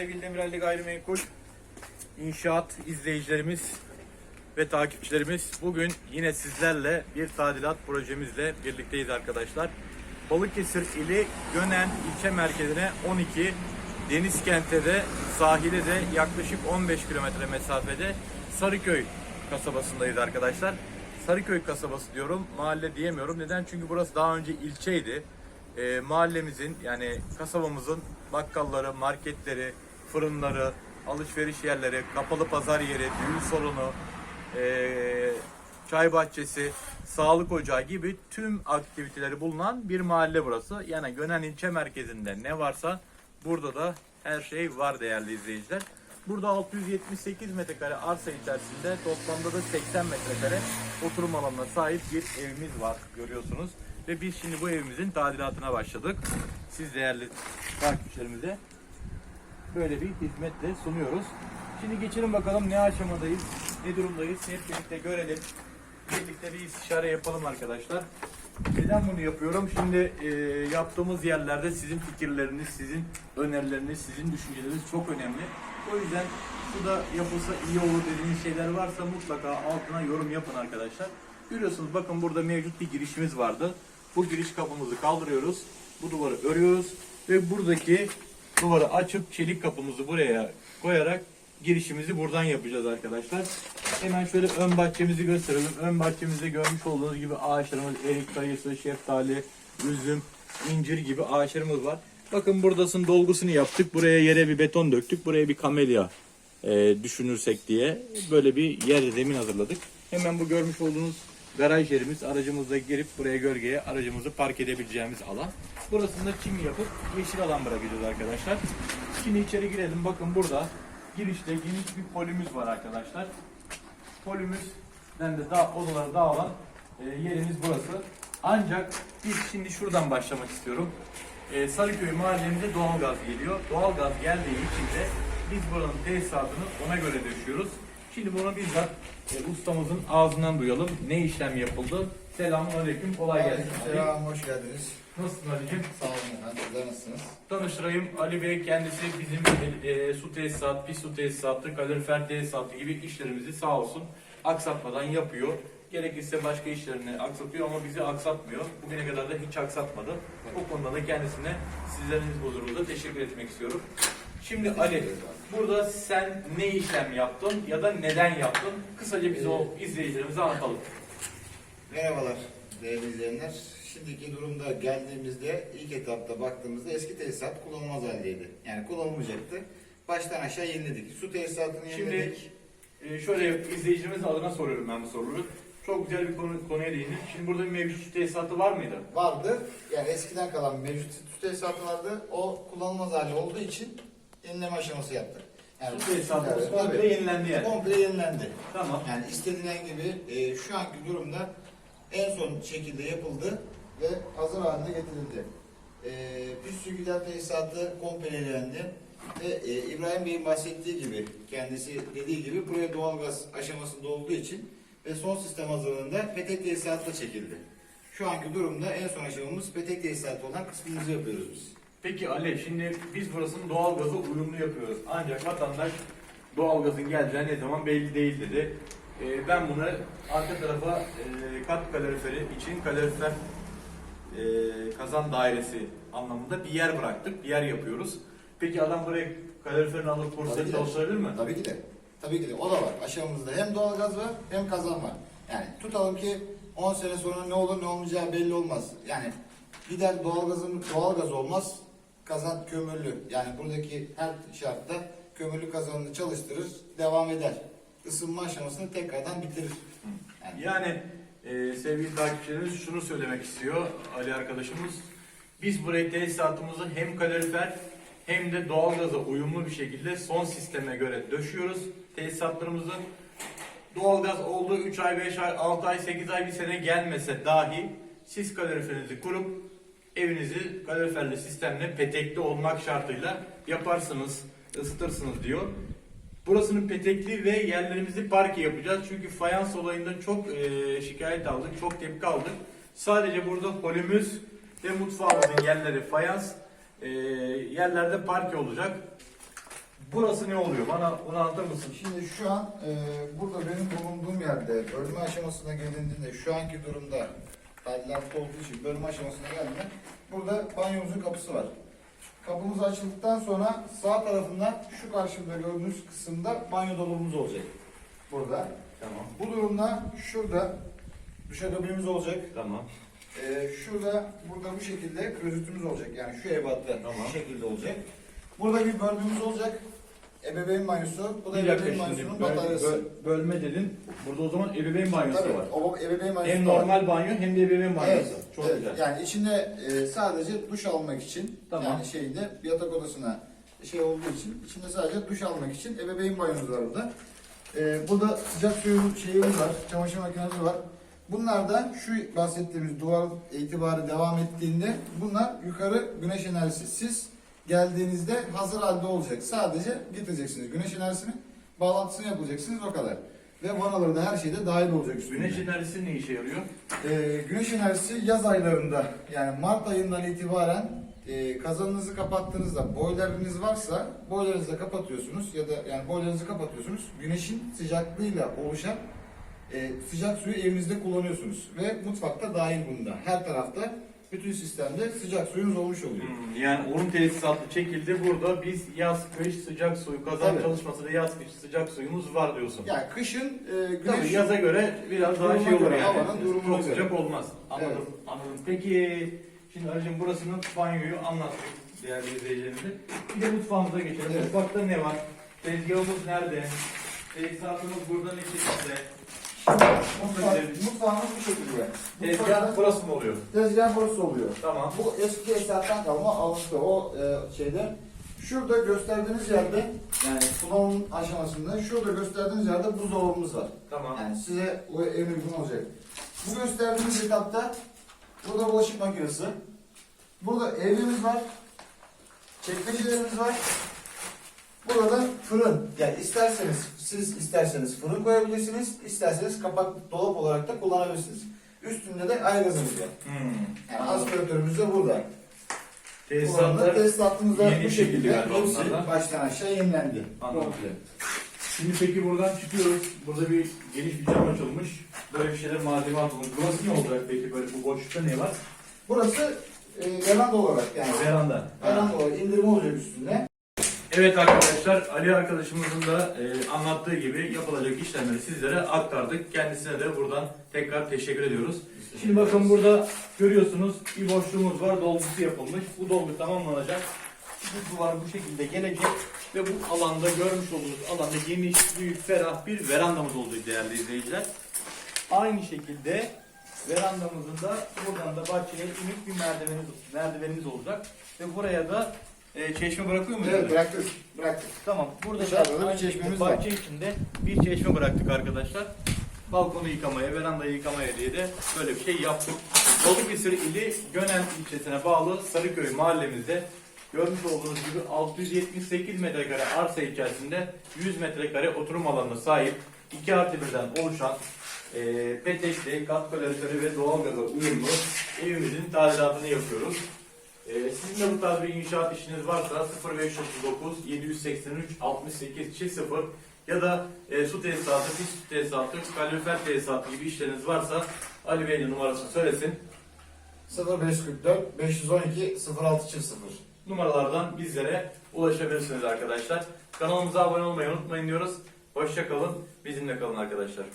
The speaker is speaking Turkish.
sevgili Demirelli Gayrimenkul İnşaat izleyicilerimiz ve takipçilerimiz. Bugün yine sizlerle bir tadilat projemizle birlikteyiz arkadaşlar. Balıkesir ili Gönen ilçe merkezine 12, deniz kente de sahile de yaklaşık 15 kilometre mesafede Sarıköy kasabasındayız arkadaşlar. Sarıköy kasabası diyorum, mahalle diyemiyorum. Neden? Çünkü burası daha önce ilçeydi. Ee, mahallemizin yani kasabamızın bakkalları, marketleri, fırınları, alışveriş yerleri, kapalı pazar yeri, düğün salonu, ee, çay bahçesi, sağlık ocağı gibi tüm aktiviteleri bulunan bir mahalle burası. Yani Gönen ilçe merkezinde ne varsa burada da her şey var değerli izleyiciler. Burada 678 metrekare arsa içerisinde toplamda da 80 metrekare oturum alanına sahip bir evimiz var görüyorsunuz. Ve biz şimdi bu evimizin tadilatına başladık. Siz değerli takipçilerimize böyle bir hizmetle sunuyoruz. Şimdi geçelim bakalım ne aşamadayız, ne durumdayız hep birlikte görelim. Birlikte bir istişare yapalım arkadaşlar. Neden bunu yapıyorum? Şimdi e, yaptığımız yerlerde sizin fikirleriniz, sizin önerileriniz, sizin düşünceleriniz çok önemli. O yüzden şu da yapılsa iyi olur dediğiniz şeyler varsa mutlaka altına yorum yapın arkadaşlar. Görüyorsunuz bakın burada mevcut bir girişimiz vardı. Bu giriş kapımızı kaldırıyoruz. Bu duvarı örüyoruz ve buradaki duvarı açıp çelik kapımızı buraya koyarak girişimizi buradan yapacağız arkadaşlar. Hemen şöyle ön bahçemizi gösterelim. Ön bahçemizde görmüş olduğunuz gibi ağaçlarımız erik, kayısı, şeftali, üzüm, incir gibi ağaçlarımız var. Bakın buradasın dolgusunu yaptık. Buraya yere bir beton döktük. Buraya bir kamelya e, düşünürsek diye böyle bir yer zemin hazırladık. Hemen bu görmüş olduğunuz garaj yerimiz. Aracımızla girip buraya gölgeye aracımızı park edebileceğimiz alan. Burasında çim yapıp yeşil alan bırakacağız arkadaşlar. Şimdi içeri girelim. Bakın burada girişte geniş bir polümüz var arkadaşlar. Polümüzden de daha odalara dağılan e, yerimiz burası. Ancak biz şimdi şuradan başlamak istiyorum. E, Sarıköy mahallemize doğalgaz geliyor. Doğalgaz geldiği için de biz buranın tesisatını ona göre döşüyoruz. Şimdi bunu bizzat e, ustamızın ağzından duyalım. Ne işlem yapıldı? Selamun aleyküm. Kolay gelsin. Selam, hoş geldiniz. Nasılsın Ali'cim? Sağ olun efendim, sizler nasılsınız? Tanıştırayım. Ali Bey kendisi bizim e, su tesisat, pis su tesisatı, kalorifer tesisatı gibi işlerimizi sağ olsun aksatmadan yapıyor. Gerekirse başka işlerini aksatıyor ama bizi aksatmıyor. Bugüne kadar da hiç aksatmadı. O konuda da kendisine sizlerin huzurunda teşekkür etmek istiyorum. Şimdi Ali, burada sen ne işlem yaptın ya da neden yaptın? Kısaca bize o izleyicilerimize anlatalım. Merhabalar değerli izleyenler. Şimdiki durumda geldiğimizde ilk etapta baktığımızda eski tesisat kullanılmaz haldeydi. Yani kullanılmayacaktı. Baştan aşağı yeniledik. Su tesisatını Şimdi yeniledik. e, şöyle izleyicilerimizin adına soruyorum ben bu soruları. Çok güzel bir konu, konuya değindin. Şimdi burada bir mevcut su tesisatı var mıydı? Vardı. Yani eskiden kalan mevcut su tesisatı vardı. O kullanılmaz hali olduğu için yenileme aşaması yaptık. Yani Su tesisatı Evet, komple tabii. yenilendi yani. Komple yenilendi. Tamam. Yani istenilen gibi e, şu anki durumda en son şekilde yapıldı ve hazır haline getirildi. E, Püstü Güder tesisatı komple yenilendi ve e, İbrahim Bey'in bahsettiği gibi, kendisi dediği gibi buraya doğalgaz aşamasında olduğu için ve son sistem hazırlığında petek tesisatla çekildi. Şu anki durumda en son aşamamız petek tesisatı olan kısmımızı yapıyoruz biz. Peki Ali şimdi biz burasının doğalgazı uyumlu yapıyoruz. Ancak vatandaş doğalgazın geleceği ne zaman belli değil dedi. Ee, ben bunu arka tarafa e, kat kaloriferi için kalorifer e, kazan dairesi anlamında bir yer bıraktık. Bir yer yapıyoruz. Peki adam buraya kaloriferini alıp de. çalıştırabilir mi? Tabii ki de. Tabii ki de. O da var. Aşamamızda hem doğalgaz var hem kazan var. Yani tutalım ki 10 sene sonra ne olur ne olmayacağı belli olmaz. Yani gider doğalgazın doğalgaz olmaz. Kazan kömürlü. Yani buradaki her şartta kömürlü kazanını çalıştırır, devam eder. Isınma aşamasını tekrardan bitirir. Yani Yani e, sevgili takipçilerimiz şunu söylemek istiyor Ali arkadaşımız. Biz burayı tesisatımızı hem kalorifer hem de doğalgaza uyumlu bir şekilde son sisteme göre döşüyoruz. Tesisatlarımızı doğalgaz olduğu 3 ay, 5 ay, 6 ay, 8 ay, bir sene gelmese dahi siz kaloriferinizi kurup evinizi kaloriferli sistemle petekli olmak şartıyla yaparsınız, ısıtırsınız diyor. Burasının petekli ve yerlerimizi parke yapacağız. Çünkü fayans olayından çok e, şikayet aldık, çok tepki aldık. Sadece burada holümüz ve mutfağımızın yerleri fayans, e, yerlerde parke olacak. Burası ne oluyor? Bana onu anlatır mısın? Şimdi şu an e, burada benim bulunduğum yerde bölme aşamasına gelindiğinde şu anki durumda tadilatta olduğu için bölme aşamasına geldiğinde burada banyomuzun kapısı var. Kapımız açıldıktan sonra sağ tarafından şu karşımda gördüğünüz kısımda banyo dolabımız olacak. Burada. Tamam. Bu durumda şurada duşakabinimiz olacak. Tamam. Ee, şurada burada bu şekilde klozetimiz olacak. Yani şu ebatta Tamam. şu şekilde olacak. Burada bir bölmemiz olacak. Ebeveyn banyosu. Bu da Bir ebeveyn dakika şimdi banyosunun böl- bataryası. böl- bölme dedin. Burada o zaman ebeveyn banyosu Tabii, var. o ebeveyn banyosu Hem var. normal banyo hem de ebeveyn banyosu. Evet, Çok evet. güzel. Yani içinde e, sadece duş almak için Tamam. yani şeyde yatak odasına şey olduğu için içinde sadece duş almak için ebeveyn banyomuz var burada. E, burada sıcak suyun şeyimiz var, çamaşır makinesi var. Bunlar da şu bahsettiğimiz duvar itibarı devam ettiğinde bunlar yukarı güneş enerjisi. Geldiğinizde hazır halde olacak. Sadece getireceksiniz güneş enerjisini, bağlantısını yapacaksınız o kadar. Ve vanaları da her şeyde dahil olacak üstünde. Güneş enerjisi ne işe yarıyor? Ee, güneş enerjisi yaz aylarında yani Mart ayından itibaren e, kazanınızı kapattığınızda boileriniz varsa boilerinizi kapatıyorsunuz ya da yani boilerinizi kapatıyorsunuz. Güneşin sıcaklığıyla oluşan e, sıcak suyu evinizde kullanıyorsunuz ve mutfakta dahil bunda. Her tarafta bütün sistemde sıcak suyunuz olmuş oluyor. Hmm, Yani onun tesisatı çekildi. Burada biz yaz kış sıcak suyu kazan Tabii. çalışması da yaz kış sıcak suyumuz var diyorsun. Yani kışın e, güneş Tabii yaza göre biraz daha şey olur yani. havanın durumuna Çok göre. sıcak olmaz. Anladım. Anladım. Peki şimdi Ali'cim burasının banyoyu anlattık değerli izleyicilerimize. Bir de mutfağımıza geçelim. Evet. Mutfakta ne var? Tezgahımız nerede? Tesisatımız burada ne şekilde? Mutfağımız bu şekilde. Tezgah burası mı oluyor? tezgah burası oluyor. Tamam. Bu eski esnaftan kalma alıntı o e, şeyde. Şurada gösterdiğiniz yerde yani kullanım aşamasında şurada gösterdiğiniz yerde buzdolabımız var. Tamam. Yani size o en uygun olacak. Bu gösterdiğiniz etapta burada bulaşık makinesi. Burada evimiz var. Çekmecelerimiz var. Burada fırın. Yani isterseniz siz isterseniz fırın koyabilirsiniz. isterseniz kapak dolap olarak da kullanabilirsiniz. Üstünde de aygazımız var. Hmm. Yani aspiratörümüz de burada. Tesisatlar tesisatımız da yeni bu şekilde galiba hepsi baştan aşağı yenilendi. Anladım. Komple. Şimdi peki buradan çıkıyoruz. Burada bir geniş bir cam açılmış. Böyle bir şeyler malzeme atılmış. Burası ne olacak peki? Böyle bu boşlukta ne var? Burası e, veranda olarak yani. Veranda. Veranda olarak indirim olacak üstünde. Evet arkadaşlar Ali arkadaşımızın da e, anlattığı gibi yapılacak işlemleri sizlere aktardık. Kendisine de buradan tekrar teşekkür ediyoruz. Şimdi bakın burada görüyorsunuz bir boşluğumuz var. Dolgusu yapılmış. Bu dolgu tamamlanacak. Bu duvar bu şekilde gelecek ve bu alanda görmüş olduğunuz alanda geniş, büyük, ferah bir verandamız olacak değerli izleyiciler. Aynı şekilde verandamızın da buradan da bahçeye inik bir merdivenimiz, merdivenimiz olacak ve buraya da e, çeşme bırakıyor muyuz? Evet bıraktık. Bıraktık. Tamam. Burada Dışarıda da da bir aynı çeşmemiz şekilde var. bahçe içinde bir çeşme bıraktık arkadaşlar. Balkonu yıkamaya, verandayı yıkamaya diye de böyle bir şey yaptık. Balıkesir ili Gönen ilçesine bağlı Sarıköy mahallemizde görmüş olduğunuz gibi 678 metrekare arsa içerisinde 100 metrekare oturum alanına sahip 2 artı birden oluşan e, petekli, kat kolaritörü ve doğalgaza uyumlu evimizin tadilatını yapıyoruz. Ee, sizin de bu tarz bir inşaat işiniz varsa 0539 783 68 0 ya da e, su tesisatı, pis su tesisatı, kalorifer tesisatı gibi işleriniz varsa Ali Bey'in numarasını söylesin. 0544 512 06 0. Numaralardan bizlere ulaşabilirsiniz arkadaşlar. Kanalımıza abone olmayı unutmayın diyoruz. Hoşça kalın, bizimle kalın arkadaşlar.